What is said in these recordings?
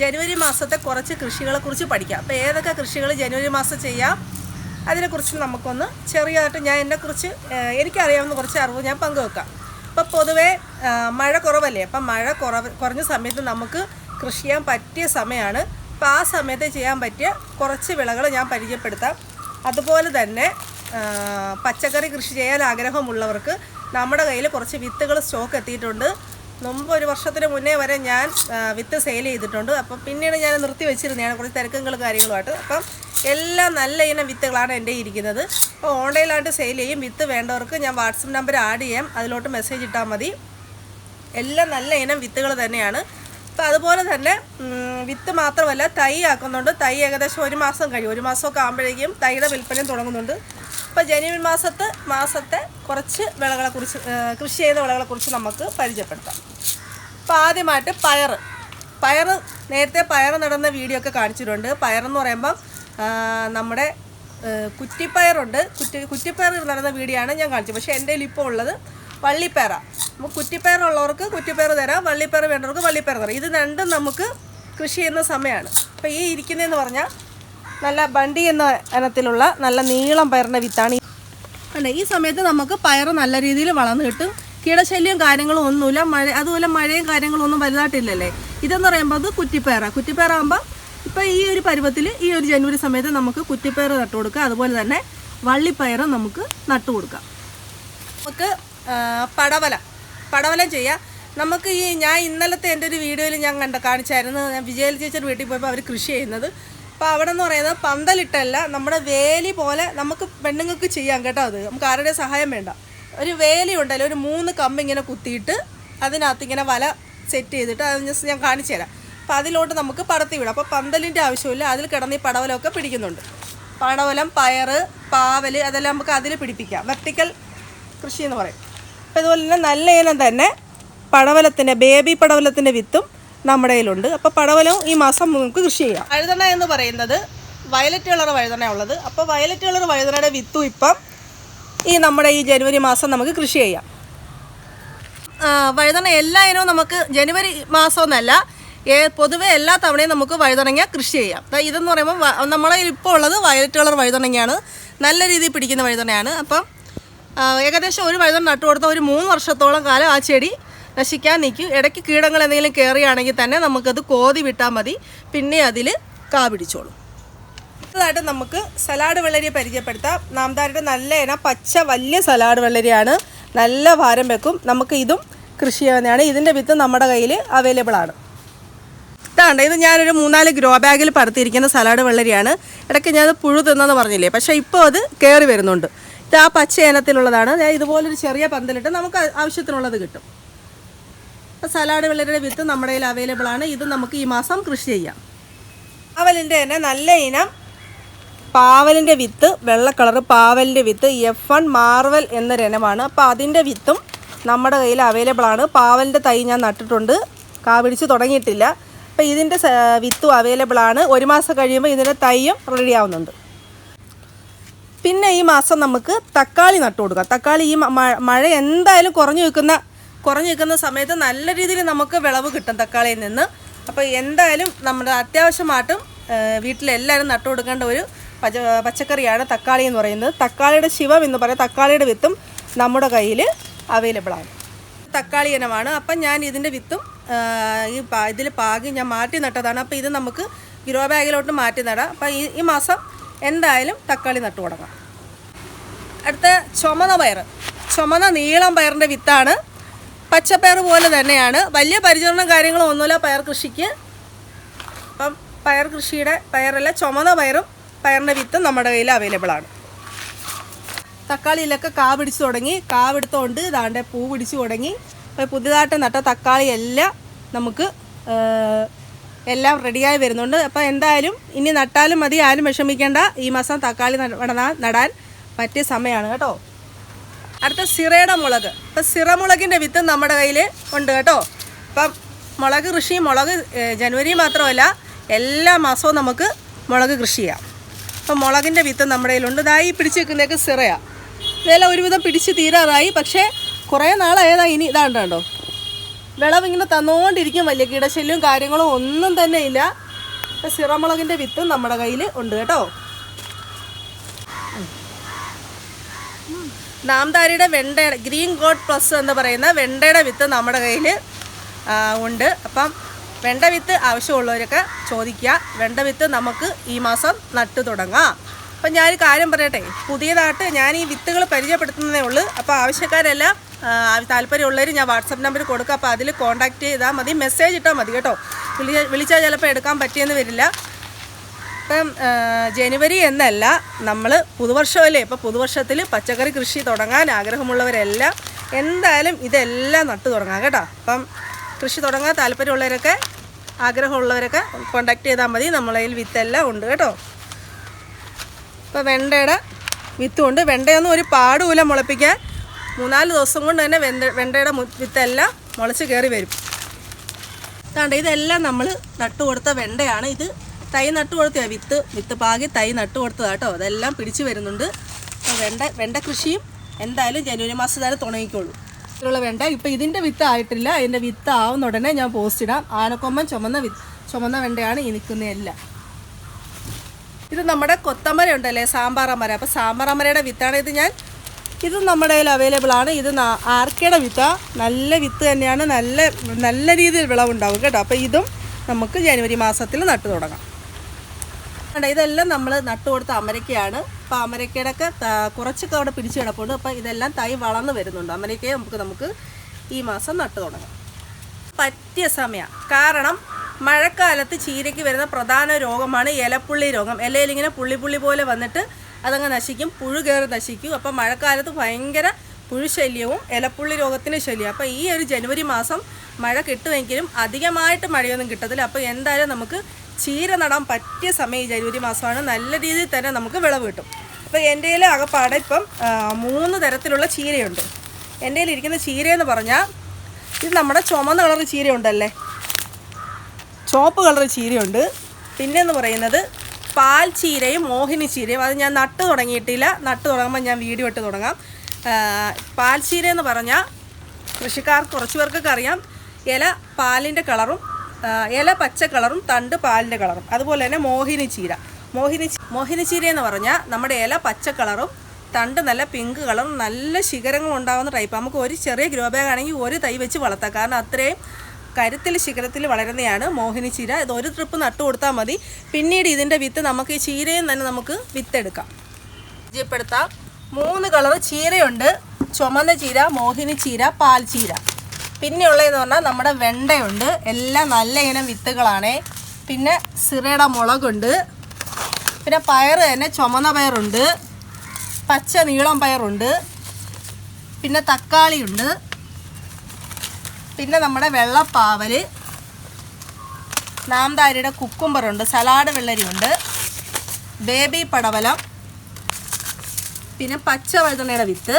ജനുവരി മാസത്തെ കുറച്ച് കൃഷികളെ കുറിച്ച് പഠിക്കാം. അപ്പോൾ ഏതൊക്കെ കൃഷികൾ ജനുവരി മാസം ചെയ്യാം? അതിനെക്കുറിച്ച് നമുക്കൊന്ന് ചെറിയതായിട്ട് ഞാൻ എന്നെക്കുറിച്ച് എനിക്കറിയാവുന്ന കുറച്ച് അറിവ് ഞാൻ പങ്കുവെക്കാം. അപ്പോൾ പൊതുവേ മഴ കുറവല്ലേ? അപ്പം മഴ കുറവ് കുറഞ്ഞ സമയത്ത് നമുക്ക് കൃഷി ചെയ്യാൻ പറ്റിയ സമയമാണ് അപ്പോൾ ആ സമയത്ത് ചെയ്യാൻ പറ്റിയ കുറച്ച് വിളകൾ ഞാൻ പരിചയപ്പെടുത്താം. അതുപോലെ തന്നെ പച്ചക്കറി കൃഷി ചെയ്യാൻ ആഗ്രഹമുള്ളവർക്ക് നമ്മുടെ കയ്യിൽ കുറച്ച് വിത്തുകൾ സ്റ്റോക്ക് എത്തിയിട്ടുണ്ട്. മുമ്പ് ഒരു വർഷത്തിന് മുന്നേ വരെ ഞാൻ വിത്ത് സെയിൽ ചെയ്തിട്ടുണ്ട്. അപ്പം പിന്നീട് ഞാൻ നിർത്തി വെച്ചിരുന്നതാണ് കുറച്ച് തിരക്കുകളും കാര്യങ്ങളുമായിട്ട്. അപ്പം എല്ലാം നല്ല ഇനം വിത്തുകളാണ് എന്റെ ഇരിക്കുന്നത്. അപ്പോൾ ഓൺലൈനിലായിട്ട് സെയിൽ ചെയ്യും. വിത്ത് വേണ്ടവർക്ക് ഞാൻ വാട്സപ്പ് നമ്പർ ആഡ് ചെയ്യാം. അതിലോട്ട് മെസ്സേജ് ഇട്ടാൽ മതി. എല്ലാം നല്ല ഇനം വിത്തുകൾ തന്നെയാണ്. അപ്പോൾ അതുപോലെ തന്നെ വിത്ത് മാത്രമല്ല തൈ ആക്കുന്നുണ്ട്. തൈ ഏകദേശം ഒരു മാസം കഴിയും. ഒരു മാസമൊക്കെ ആകുമ്പോഴേക്കും തൈയുടെ വിൽപ്പനയും തുടങ്ങുന്നുണ്ട്. അപ്പോൾ ജനുവരി മാസത്ത് മാസത്തെ കുറച്ച് വിളകളെ കുറിച്ച് കൃഷി ചെയ്ത വിളകളെക്കുറിച്ച് നമുക്ക് പരിചയപ്പെടുത്താം. അപ്പോൾ ആദ്യമായിട്ട് പയർ. പയർ നേരത്തെ പയർ നടന്ന വീഡിയോ ഒക്കെ കാണിച്ചിട്ടുണ്ട്. പയറെന്ന് പറയുമ്പം നമ്മുടെ കുറ്റിപ്പയറുണ്ട്. കുറ്റി കുറ്റിപ്പയർ നടന്ന വീഡിയോ ആണ് ഞാൻ കാണിച്ചത്. പക്ഷേ എന്റെ ഇപ്പോൾ ഉള്ളത് വള്ളിപ്പയറ. അപ്പോൾ കുറ്റിപ്പയർ ഉള്ളവർക്ക് കുറ്റിപ്പയർ തരാം. വള്ളിപ്പയർ വേണ്ടവർക്ക് വള്ളിപ്പയർ തരാം. ഇത് രണ്ടും നമുക്ക് കൃഷി ചെയ്യുന്ന സമയമാണ്. അപ്പോൾ ഈ ഇരിക്കുന്നതെന്ന് പറഞ്ഞാൽ നല്ല ബണ്ടി എന്ന ഇനത്തിലുള്ള നല്ല നീളം പയറിന്റെ വിത്താണ്. അല്ലേ ഈ സമയത്ത് നമുക്ക് പയർ നല്ല രീതിയിൽ വളർന്നു കിട്ടും. കീടശല്യം കാര്യങ്ങളും ഒന്നുമില്ല. മഴ അതുപോലെ മഴയും കാര്യങ്ങളും ഒന്നും വലുതായിട്ടില്ലല്ലേ? ഇതെന്ന് പറയുമ്പോൾ അത് കുറ്റിപ്പയറാണ് കുറ്റിപ്പയറാകുമ്പോൾ ഇപ്പോൾ ഈ ഒരു പരുവത്തിൽ ഈ ഒരു ജനുവരി സമയത്ത് നമുക്ക് കുറ്റിപ്പയർ നട്ടു കൊടുക്കാം അതുപോലെ തന്നെ വള്ളിപ്പയറും നമുക്ക് നട്ടു കൊടുക്കാം. നമുക്ക് പടവല. പടവലം ചെയ്യാം. നമുക്ക് ഈ ഞാൻ ഇന്നലത്തെ എന്റെ ഒരു വീഡിയോയിൽ ഞാൻ കണ്ട കാണിച്ചായിരുന്നു. ഞാൻ വിജയൽ ചേച്ചിയുടെ വീട്ടിൽ പോയപ്പോൾ അവർ കൃഷി ചെയ്യുന്നത്. അപ്പോൾ അവിടെ എന്ന് പറയുന്നത് പന്തലിട്ടല്ല നമ്മുടെ വേലി പോലെ നമുക്ക് പെണ്ണുങ്ങൾക്ക് ചെയ്യാം കേട്ടോ അത്. നമുക്ക് ആരുടെ സഹായം വേണ്ട. ഒരു വേലി ഉണ്ടല്ലോ ഒരു മൂന്ന് കമ്പ് ഇങ്ങനെ കുത്തിയിട്ട് അതിനകത്ത് ഇങ്ങനെ വല സെറ്റ് ചെയ്തിട്ട് അത് ഞാൻ കാണിച്ചു തരാം. അപ്പോൾ അതിലോട്ട് നമുക്ക് പടത്തി വിടാം. അപ്പോൾ പന്തലിന്റെ ആവശ്യമില്ല അതിൽ കിടന്ന് ഈ പടവലമൊക്കെ പിടിക്കുന്നുണ്ട്. പടവലം പയറ് പാവൽ അതെല്ലാം നമുക്ക് അതിൽ പിടിപ്പിക്കാം. വെർട്ടിക്കൽ കൃഷി എന്ന് പറയും. അപ്പോൾ ഇതുപോലെ തന്നെ നല്ല ഇനം തന്നെ പടവലത്തിന്റെ ബേബി പടവലത്തിന്റെ വിത്തും നമ്മുടെ കയ്യിലുണ്ട്. അപ്പോൾ പടവലം ഈ മാസം നമുക്ക് കൃഷി ചെയ്യാം. വഴുതന എന്ന് പറയുന്നത് വയലറ്റ് കളർ വഴുതന ഉള്ളത്. അപ്പോൾ വയലറ്റ് കളർ വഴുതനയുടെ വിത്തും ഇപ്പം ഈ നമ്മുടെ ഈ ജനുവരി മാസം നമുക്ക് കൃഷി ചെയ്യാം. വഴുതന എല്ലാ ഇനവും നമുക്ക് ജനുവരി മാസമൊന്നല്ല ഏ പൊതുവെ എല്ലാ തവണയും നമുക്ക് വഴുതനങ്ങ കൃഷി ചെയ്യാം. ഇതെന്ന് പറയുമ്പോൾ നമ്മളെ ഇപ്പോൾ ഉള്ളത് വയലറ്റ് കളർ വഴുതനങ്ങയാണ്. നല്ല രീതിയിൽ പിടിക്കുന്ന വഴുതനയാണ്. അപ്പം ഏകദേശം ഒരു വഴുതന നട്ടു കൊടുത്ത ഒരു മൂന്ന് വർഷത്തോളം കാലം ആ ചെടി നശിക്കാൻ നിൽക്കും. ഇടയ്ക്ക് കീടങ്ങൾ എന്തെങ്കിലും കയറുകയാണെങ്കിൽ തന്നെ നമുക്കത് കോതി വിട്ടാൽ മതി. പിന്നെ അതിൽ കാ പിടിച്ചോളും. അടുത്തതായിട്ട് നമുക്ക് സലാഡ് വെള്ളരി പരിചയപ്പെടുത്താം. നാംദാരുടെ നല്ല ഇന പച്ച വലിയ സലാഡ് വെള്ളരിയാണ്. നല്ല ഭാരം വെക്കും. നമുക്ക് ഇതും കൃഷി ചെയ്യുന്നതാണ് ഇതിന്റെ വിത്ത് നമ്മുടെ കയ്യിൽ അവൈലബിൾ ആണ്. ഇതാണ്ട് ഇത് ഞാനൊരു മൂന്നാൽ ഗ്രോ ബാഗിൽ പരത്തിയിരിക്കുന്ന സലാഡ് വെള്ളരിയാണ്. ഇടയ്ക്ക് ഞാനത് പുഴു തിന്നെന്ന് പറഞ്ഞില്ലേ? പക്ഷേ ഇപ്പോൾ അത് കയറി വരുന്നുണ്ട്. ഇത് ആ പച്ച ഇനത്തിലുള്ളതാണ്. ഞാൻ ഇതുപോലൊരു ചെറിയ പന്തലിട്ട് നമുക്ക് ആവശ്യത്തിനുള്ളത് കിട്ടും. സലാഡ് വെള്ളരിയുടെ വിത്ത് നമ്മുടെ കയ്യിൽ അവൈലബിൾ ആണ്. ഇത് നമുക്ക് ഈ മാസം കൃഷി ചെയ്യാം. പാവലിന്റെ തന്നെ നല്ല ഇനം. പാവലിന്റെ വിത്ത് വെള്ള കളർ പാവലിന്റെ വിത്ത് എഫ് വൺ മാർവൽ എന്നൊരു ഇനമാണ്. അപ്പോൾ അതിന്റെ വിത്തും നമ്മുടെ കയ്യിൽ അവൈലബിൾ ആണ്. പാവലിന്റെ തൈ ഞാൻ നട്ടിട്ടുണ്ട്. കാവിടിച്ച് തുടങ്ങിയിട്ടില്ല. അപ്പോൾ ഇതിന്റെ വിത്തും അവൈലബിൾ ആണ്. ഒരു മാസം കഴിയുമ്പോൾ ഇതിന്റെ തൈയും റെഡി ആവുന്നുണ്ട്. പിന്നെ ഈ മാസം നമുക്ക് തക്കാളി നട്ടു കൊടുക്കാം. തക്കാളി ഈ മഴ എന്തായാലും കുറഞ്ഞു നിൽക്കുന്ന കുറഞ്ഞു നിൽക്കുന്ന സമയത്ത് നല്ല രീതിയിൽ നമുക്ക് വിളവ് കിട്ടും തക്കാളിയിൽ നിന്ന്. അപ്പോൾ എന്തായാലും നമ്മുടെ അത്യാവശ്യമായിട്ടും വീട്ടിലെല്ലാവരും നട്ടു കൊടുക്കേണ്ട ഒരു പച്ച പച്ചക്കറിയാണ് തക്കാളി എന്ന് പറയുന്നത്. തക്കാളിയുടെ ശിവം എന്ന് പറയുന്ന തക്കാളിയുടെ വിത്തും നമ്മുടെ കയ്യിൽ അവൈലബിൾ ആണ്. തക്കാളി ഇനമാണ്. അപ്പം ഞാൻ ഇതിന്റെ വിത്തും ഈ ഇതിൽ പാകി ഞാൻ മാറ്റി നട്ടതാണ്. അപ്പോൾ ഇത് നമുക്ക് ഗ്രോ ബാഗിലോട്ട് മാറ്റി നടാം. അപ്പം ഈ ഈ മാസം എന്തായാലും തക്കാളി നട്ടു തുടങ്ങാം. അടുത്ത ചുമന്ന പയർ ചുമന്ന നീളം പയറിന്റെ വിത്താണ് പച്ചപ്പയർ പോലെ തന്നെയാണ്. വലിയ പരിചരണം കാര്യങ്ങളും ഒന്നുമില്ല പയർ കൃഷിക്ക്. അപ്പം പയർ കൃഷിയുടെ പയറല്ല ചുമന്ന പയറും പയറിന്റെ വിത്തും നമ്മുടെ കയ്യിൽ അവൈലബിൾ ആണ്. തക്കാളിയിലൊക്കെ കാ പിടിച്ചു തുടങ്ങി. കാ പിടുത്തോണ്ട് ഇതാണ്ട് പൂ പിടിച്ചു തുടങ്ങി. അപ്പോൾ പുതിയതായിട്ട് നട്ട തക്കാളി എല്ലാം നമുക്ക് എല്ലാം റെഡിയായി വരുന്നുണ്ട്. അപ്പോൾ എന്തായാലും ഇനി നട്ടാലും മതി. ആരും വിഷമിക്കേണ്ട. ഈ മാസം തക്കാളി നടന്നാൽ നടാൻ പറ്റിയ സമയമാണ് കേട്ടോ. അടുത്ത സിറയുടെ മുളക്. ഇപ്പം സിറമുളകിന്റെ വിത്ത് നമ്മുടെ കയ്യിൽ ഉണ്ട് കേട്ടോ. അപ്പം മുളക് കൃഷി മുളക് ജനുവരി മാത്രമല്ല എല്ലാ മാസവും നമുക്ക് മുളക് കൃഷി ചെയ്യാം. അപ്പം മുളകിന്റെ വിത്ത് നമ്മുടെ കയ്യിലുണ്ട്. ഇതായി പിടിച്ച് വെക്കുന്നതൊക്കെ സിറയാണ് ഇതെല്ലാം ഒരുവിധം പിടിച്ച് തീരാറായി. പക്ഷേ കുറേ നാളായതാ ഇനി. ഇതാണ്ട് കണ്ടോ? വിളവ് ഇങ്ങനെ തന്നുകൊണ്ടിരിക്കും വലിയ കീടശല്യവും കാര്യങ്ങളും ഒന്നും തന്നെ ഇല്ല. സിറമുളകിന്റെ വിത്തും നമ്മുടെ കയ്യിൽ ഉണ്ട് കേട്ടോ. നാംദാരിയുടെ വെണ്ടയുടെ ഗ്രീൻ ഗോഡ് പ്ലസ് എന്ന് പറയുന്ന വെണ്ടയുടെ വിത്ത് നമ്മുടെ കയ്യിൽ ഉണ്ട്. അപ്പം വെണ്ട വിത്ത് ആവശ്യമുള്ളവരൊക്കെ ചോദിക്കുക. വെണ്ട വിത്ത് നമുക്ക് ഈ മാസം നട്ടു തുടങ്ങാം. അപ്പം ഞാനൊരു കാര്യം പറയട്ടെ. പുതിയതായിട്ട് ഞാൻ ഈ വിത്തുകൾ പരിചയപ്പെടുത്തുന്നതേ ഉള്ളൂ. അപ്പോൾ ആവശ്യക്കാരെല്ലാം താല്പര്യമുള്ളവർ ഞാൻ വാട്സപ്പ് നമ്പർ കൊടുക്കുക അപ്പോൾ അതിൽ കോൺടാക്റ്റ് ചെയ്താൽ മതി. മെസ്സേജ് ഇട്ടാൽ മതി കേട്ടോ. വിളി വിളിച്ചാൽ ചിലപ്പോൾ എടുക്കാൻ പറ്റിയെന്ന് വരില്ല. ഇപ്പം ജനുവരി എന്നല്ല നമ്മൾ പുതുവർഷമല്ലേ ഇപ്പോൾ പുതുവർഷത്തിൽ പച്ചക്കറി കൃഷി തുടങ്ങാൻ ആഗ്രഹമുള്ളവരെല്ലാം എന്തായാലും ഇതെല്ലാം നട്ടു തുടങ്ങാം കേട്ടോ. അപ്പം കൃഷി തുടങ്ങാൻ താല്പര്യമുള്ളവരൊക്കെ ആഗ്രഹമുള്ളവരൊക്കെ കോണ്ടാക്ട് ചെയ്താൽ മതി. നമ്മളെ കയ്യിൽ വിത്തെല്ലാം ഉണ്ട് കേട്ടോ. ഇപ്പോൾ വെണ്ടയുടെ വിത്തുണ്ട്. വെണ്ടയൊന്നും ഒരു പാടുമില്ല മുളപ്പിക്കാൻ. മൂന്നാൽ ദിവസം കൊണ്ട് തന്നെ വെന്ത വെണ്ടയുടെ വിത്തെല്ലാം മുളച്ച് കയറി വരും. കണ്ട ഇതെല്ലാം നമ്മൾ നട്ടു കൊടുത്ത വെണ്ടയാണ്. ഇത് തൈ നട്ടു കൊടുത്ത വിത്ത് വിത്ത് പാകി തൈ നട്ടു കൊടുത്തതാണ് കേട്ടോ. അതെല്ലാം പിടിച്ചു വരുന്നുണ്ട്. വെണ്ട വെണ്ട കൃഷിയും എന്തായാലും ജനുവരി മാസം തന്നെ തുടങ്ങിക്കോളൂ. ഇതിലുള്ള വെണ്ട. ഇപ്പം ഇതിന്റെ വിത്ത് ആയിട്ടില്ല. അതിന്റെ വിത്ത് ആവുന്ന ഉടനെ ഞാൻ പോസ്റ്റ് ഇടാം. ആനക്കൊമ്പൻ ചുമന്ന വി ചുമന്ന വെണ്ടയാണ് ഈ നിൽക്കുന്നതെല്ലാം ഇത് നമ്മുടെ കൊത്തമര ഉണ്ടല്ലേ സാമ്പാർ അമര അപ്പോൾ സാമ്പാർ അമരയുടെ വിത്താണ് ഇത് ഞാൻ. ഇത് നമ്മുടെ കയ്യിൽ അവൈലബിൾ ആണ്. ഇത് ആർക്കയുടെ വിത്താണ് നല്ല വിത്ത് തന്നെയാണ്. നല്ല നല്ല രീതിയിൽ വിളവുണ്ടാവും കേട്ടോ. അപ്പോൾ ഇതും നമുക്ക് ജനുവരി മാസത്തിൽ നട്ടു തുടങ്ങാം. കണ്ടോ ഇതെല്ലാം നമ്മൾ നട്ടു കൊടുത്ത അമരക്കയാണ്. അപ്പോൾ അമരക്കയുടെ ഒക്കെ ത- കുറച്ചൊക്കെ അവിടെ പിടിച്ചു കിടപ്പുണ്ട്. അപ്പോൾ ഇതെല്ലാം തൈ വളർന്നു വരുന്നുണ്ട്. അമരക്കയെ നമുക്ക് നമുക്ക് ഈ മാസം നട്ടു തുടങ്ങാം. പറ്റിയ സമയം. കാരണം മഴക്കാലത്ത് ചീരയ്ക്ക് വരുന്ന പ്രധാന രോഗമാണ് ഇലപ്പുള്ളി രോഗം. ഇലയിൽ ഇങ്ങനെ പുള്ളി പുള്ളി പോലെ വന്നിട്ട് അതങ്ങ് നശിക്കും. പുഴു കയറി നശിക്കും. അപ്പം മഴക്കാലത്ത് ഭയങ്കര പുഴുശല്യവും ഇലപ്പുള്ളി രോഗത്തിന് ശല്യവും. അപ്പോൾ ഈ ഒരു ജനുവരി മാസം മഴ കിട്ടുമെങ്കിലും അധികമായിട്ട് മഴയൊന്നും കിട്ടത്തില്ല. അപ്പോൾ എന്തായാലും നമുക്ക് ചീര നടാൻ പറ്റിയ സമയം ജനുവരി മാസമാണ്. നല്ല രീതിയിൽ തന്നെ നമുക്ക് വിളവ് കിട്ടും. അപ്പോൾ എന്റെ കയ്യിൽ അകപ്പാടെ ഇപ്പം മൂന്ന് തരത്തിലുള്ള ചീരയുണ്ട്. എന്റെ കയ്യിൽ ഇരിക്കുന്ന ചീരയെന്ന് പറഞ്ഞാൽ ഇത് നമ്മുടെ ചുമന്ന കളർ ചീരയുണ്ടല്ലേ? ചുവപ്പ് കളർ ചീരയുണ്ട്. പിന്നെ എന്ന് പറയുന്നത് പാൽ ചീരയും മോഹിനി ചീരയും. അത് ഞാൻ നട്ട് തുടങ്ങിയിട്ടില്ല. നട്ട് തുടങ്ങുമ്പോൾ ഞാൻ വീഡിയോ ഇട്ട് തുടങ്ങാം. പാൽ ചീര എന്ന് പറഞ്ഞാൽ കൃഷിക്കാർക്ക് കുറച്ച് പേർക്കൊക്കെ അറിയാം. ഇല പാലിന്റെ കളറും ഇല പച്ച കളറും തണ്ട് പാലിന്റെ കളറും. അതുപോലെ തന്നെ മോഹിനി ചീര. മോഹിനി മോഹിനി ചീര എന്ന് പറഞ്ഞാൽ നമ്മുടെ ഇല പച്ച കളറും തണ്ട് നല്ല പിങ്ക് കളറും നല്ല ശിഖരങ്ങൾ ഉണ്ടാകുന്ന ടൈപ്പ് നമുക്ക് ഒരു ചെറിയ ഗ്രോ ബാഗ് ആണെങ്കിൽ ഒരു തൈ വെച്ച് വളർത്താം. കാരണം അത്രയും കരുത്തിൽ ശിഖരത്തിൽ വളരുന്നതാണ് മോഹിനി ചീര. ഇത് ഒരു ട്രിപ്പ് നട്ടു കൊടുത്താൽ മതി. പിന്നീട് ഇതിന്റെ വിത്ത് നമുക്ക് ഈ ചീരയും തന്നെ നമുക്ക് വിത്തെടുക്കാം. പരിചയപ്പെടുത്താം. മൂന്ന് കളർ ചീരയുണ്ട്. ചുമന്ന ചീര മോഹിനി ചീര പാൽ ചീര. പിന്നെയുള്ളതെന്ന് പറഞ്ഞാൽ നമ്മുടെ വെണ്ടയുണ്ട്. എല്ലാം നല്ല ഇനം വിത്തുകളാണ്. പിന്നെ സിറയുടെ മുളകുണ്ട്. പിന്നെ പയർ തന്നെ ചുമന്ന പയറുണ്ട്. പച്ച നീളം പയറുണ്ട്. പിന്നെ തക്കാളിയുണ്ട്. പിന്നെ നമ്മുടെ വെള്ളപ്പാവൽ നാംതാരിയുടെ കുക്കുംബറുണ്ട്. സലാഡ് വെള്ളരിയുണ്ട്. ബേബി പടവലം. പിന്നെ പച്ച വഴുതണയുടെ വിത്ത്.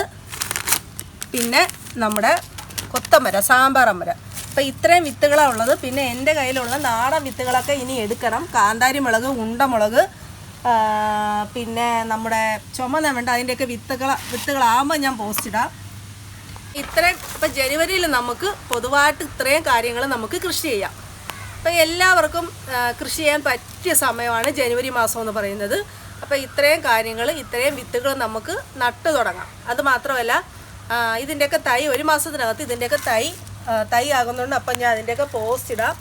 പിന്നെ നമ്മുടെ കൊത്തമര സാമ്പാറമ്മര അപ്പം ഇത്രയും വിത്തുകളാണ് ഉള്ളത്. പിന്നെ എന്റെ കയ്യിലുള്ള നാടൻ വിത്തുകളൊക്കെ ഇനി എടുക്കണം. കാന്താരി മുളക് ഉണ്ടമുളക് മുളക് പിന്നെ നമ്മുടെ ചുമന്ന വേണ്ട അതിന്റെയൊക്കെ വിത്തുകൾ വിത്തുകളാകുമ്പോൾ ഞാൻ പോസ്റ്റ് ഇടാം. ഇത്രയും ഇപ്പം ജനുവരിയിൽ നമുക്ക് പൊതുവായിട്ട് ഇത്രയും കാര്യങ്ങൾ നമുക്ക് കൃഷി ചെയ്യാം. അപ്പം എല്ലാവർക്കും കൃഷി ചെയ്യാൻ പറ്റിയ സമയമാണ് ജനുവരി മാസം എന്ന് പറയുന്നത്. അപ്പോൾ ഇത്രയും കാര്യങ്ങൾ ഇത്രയും വിത്തുകൾ നമുക്ക് നട്ടു തുടങ്ങാം. അത് മാത്രമല്ല ഇതിന്റെയൊക്കെ തൈ ഒരു മാസത്തിനകത്ത് ഇതിന്റെയൊക്കെ തൈ തൈ ആകുന്നുണ്ട്. അപ്പം ഞാൻ അതിന്റെയൊക്കെ പോസ്റ്റ് ഇടാം.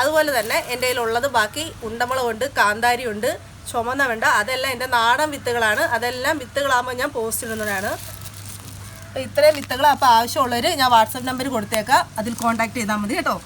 അതുപോലെ തന്നെ എന്റെ കയ്യിലുള്ളത് ബാക്കി ഉണ്ടമുളകുണ്ട് കാന്താരിയുണ്ട് ചുമന്ന വേണ്ട അതെല്ലാം എന്റെ നാടൻ വിത്തുകളാണ്. അതെല്ലാം വിത്തുകളാകുമ്പോൾ ഞാൻ പോസ്റ്റ് ഇടുന്നതാണ്. ഇത്രയും വിത്തുകൾ അപ്പോൾ ആവശ്യമുള്ളവർ ഞാൻ വാട്സപ്പ് നമ്പർ കൊടുത്തേക്കാം. അതിൽ കോൺടാക്ട് ചെയ്താൽ മതി കേട്ടോ.